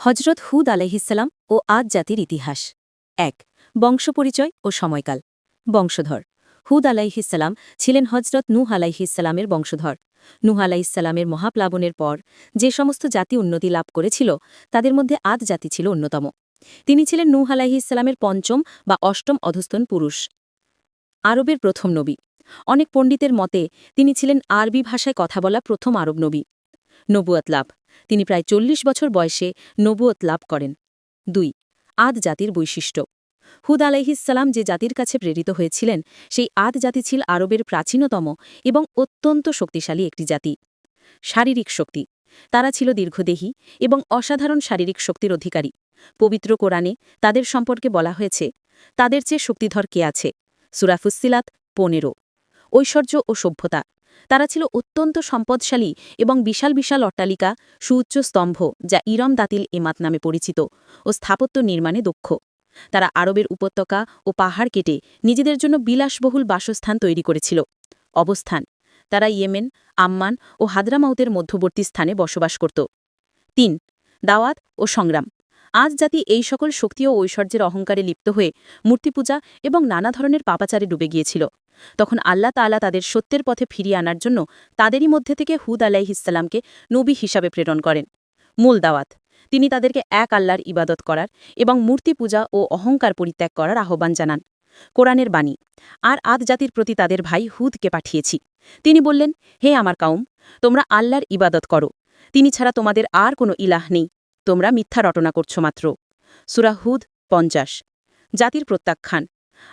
হজরত হুদ আলাইহিসাল্লাম ও আদ জাতির ইতিহাস। এক, বংশপরিচয় ও সময়কাল। বংশধর। হুদ আলাইহিসাল্লাম ছিলেন হজরত নূহ আলাইহিসাল্লামের বংশধর। নূহ আলাইহিসাল্লামের মহাপ্লাবনের পর যে সমস্ত জাতি উন্নতি লাভ করেছিল, তাদের মধ্যে আদ জাতি ছিল অন্যতম। তিনি ছিলেন নূহ আলাইহিসাল্লামের পঞ্চম বা অষ্টম অধস্তন পুরুষ। আরবের প্রথম নবী। অনেক পণ্ডিতের মতে, তিনি ছিলেন আরবি ভাষায় কথা বলা প্রথম আরব নবী। নবুয়াত লাভ। তিনি প্রায় চল্লিশ বছর বয়সে নবুয়ত লাভ করেন। দুই, আদ জাতির বৈশিষ্ট্য। হুদ আলাইহিসাল্লাম যে জাতির কাছে প্রেরিত হয়েছিলেন, সেই আদ জাতি ছিল আরবের প্রাচীনতম এবং অত্যন্ত শক্তিশালী একটি জাতি। শারীরিক শক্তি। তারা ছিল দীর্ঘদেহী এবং অসাধারণ শারীরিক শক্তির অধিকারী। পবিত্র কোরআনে তাদের সম্পর্কে বলা হয়েছে, তাদের চেয়ে শক্তিধর কে আছে? সুরাফুসিলাত পনেরো। ঐশ্বর্য ও সভ্যতা। তারা ছিল অত্যন্ত সম্পদশালী এবং বিশাল বিশাল অট্টালিকা, সুউচ্চ স্তম্ভ, যা ইরম দাতিল এমাত নামে পরিচিত ও স্থাপত্য নির্মাণে দক্ষ। তারা আরবের উপত্যকা ও পাহাড় কেটে নিজেদের জন্য বিলাসবহুল বাসস্থান তৈরি করেছিল। অবস্থান, তারা ইয়েমেন, আম্মান ও হাদরামাউতের মধ্যবর্তী স্থানে বসবাস করত। তিন, দাওয়াত ও সংগ্রাম। আজ জাতি এই সকল শক্তি ও ঐশ্বর্যের অহংকারে লিপ্ত হয়ে মূর্তিপূজা এবং নানা ধরনের পাপাচারে ডুবে গিয়েছিল। তখন আল্লাহ তাআলা তাদের সত্যের পথে ফিরিয়ে আনার জন্য তাদেরই মধ্যে থেকে হুদ আলাইহিসাল্লামকে নবী হিসাবে প্রেরণ করেন। মূল দাওয়াত, তিনি তাদেরকে এক আল্লাহর ইবাদত করার এবং মূর্তি পূজা ও অহংকার পরিত্যাগ করার আহ্বান জানান। কোরআনের বাণী, আর আদ জাতির প্রতি তাদের ভাই হুদকে পাঠিয়েছি। তিনি বললেন, হে আমার কাউম, তোমরা আল্লাহর ইবাদত করো। তিনি ছাড়া তোমাদের আর কোনো ইলাহ নেই। তোমরা মিথ্যা রটনা করছ মাত্র। সুরা হুদ, পঞ্চাশ। জাতির প্রত্যাখ্যান।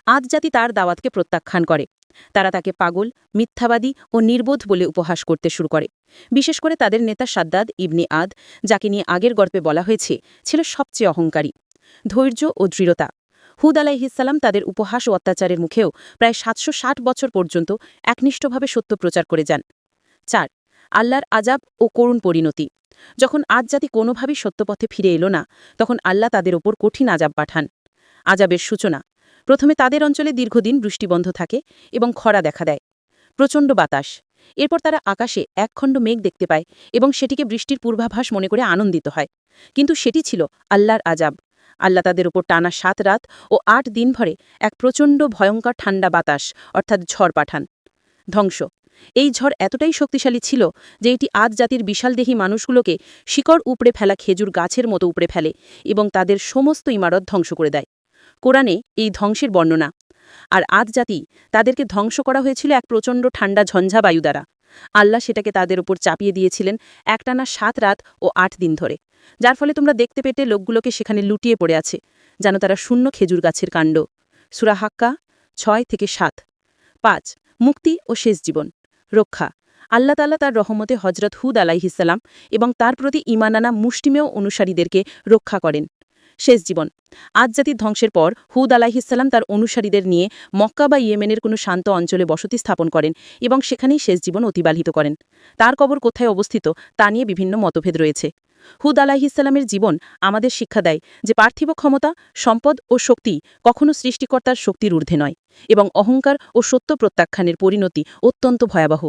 আদ জাতি তার দাওয়াতকে প্রত্যাখ্যান করে। তারা তাকে পাগল, মিথ্যাবাদী ও নির্বোধ বলে উপহাস করতে শুরু করে। বিশেষ করে তাদের নেতা সাদ্দাদ ইবনি আদ, যাকে নিয়ে আগের গল্পে বলা হয়েছে, ছিল সবচেয়ে অহংকারী। ধৈর্য ও দৃঢ়তা। হুদ আলাইহিসাল্লাম তাদের উপহাস ও অত্যাচারের মুখেও প্রায় সাতশো ষাট বছর পর্যন্ত একনিষ্ঠভাবে সত্য প্রচার করে যান। চার আল্লাহর আজাব ও করুণ পরিণতি। যখন আজ জাতি কোনোভাবেই সত্যপথে ফিরে এলো না, তখন আল্লাহ তাদের ওপর কঠিন আজাব পাঠান। আজাবের সূচনা। প্রথমে তাদের অঞ্চলে দীর্ঘদিন বৃষ্টিবন্ধ থাকে এবং খরা দেখা দেয়। প্রচণ্ড বাতাস। এরপর তারা আকাশে একখণ্ড মেঘ দেখতে পায় এবং সেটিকে বৃষ্টির পূর্বাভাস মনে করে আনন্দিত হয়। কিন্তু সেটি ছিল আল্লাহর আজাব আল্লাহ তাদের ওপর টানা সাত রাত ও আট দিন ভরে এক প্রচণ্ড ভয়ঙ্কর ঠান্ডা বাতাস অর্থাৎ ঝড় পাঠান। ধ্বংস। এই ঝড় এতটাই শক্তিশালী ছিল যে এটি আদ জাতির বিশালদেহী মানুষগুলোকে শিকড় উপড়ে ফেলা খেজুর গাছের মতো উপড়ে ফেলে এবং তাদের সমস্ত ইমারত ধ্বংস করে দেয়। কোরআনে এই ধ্বংসের বর্ণনা। আর আদ জাতি তাদেরকে ধ্বংস করা হয়েছিল এক প্রচণ্ড ঠান্ডা ঝঞ্ঝা বায়ু দ্বারা। আল্লাহ সেটাকে তাদের উপর চাপিয়ে দিয়েছিলেন একটানা সাত রাত ও আট দিন ধরে। যার ফলে তোমরা দেখতে পেতে লোকগুলোকে সেখানে লুটিয়ে পড়ে আছে, যেন তারা শূন্য খেজুর গাছের কাণ্ড। সুরাহাক্কা ছয় থেকে সাত। পাঁচ, মুক্তি ও শেষ জীবন। রক্ষা। আল্লাহ তাল্লাহ তার রহমতে হজরত হুদ আলাইহিসাল্লাম এবং তার প্রতি ইমানানা মুষ্টিমেয় অনুসারীদেরকে রক্ষা করেন। শেষ জীবন। আজ জাতির ধ্বংসের পর হুদ আলাহিসাল্লাম তার অনুসারীদের নিয়ে মক্কা বা ইয়েমেনের কোনো শান্ত অঞ্চলে বসতি স্থাপন করেন এবং সেখানেই শেষ জীবন অতিবাহিত করেন। তার কবর কোথায় অবস্থিত তা নিয়ে বিভিন্ন মতভেদ রয়েছে। হুদ আলাহিসাল্লামের জীবন আমাদের শিক্ষা দেয় যে পার্থিব ক্ষমতা, সম্পদ ও শক্তি কখনো সৃষ্টিকর্তার শক্তির ঊর্ধ্বে নয় এবং অহংকার ও সত্য প্রত্যাখ্যানের পরিণতি অত্যন্ত ভয়াবহ।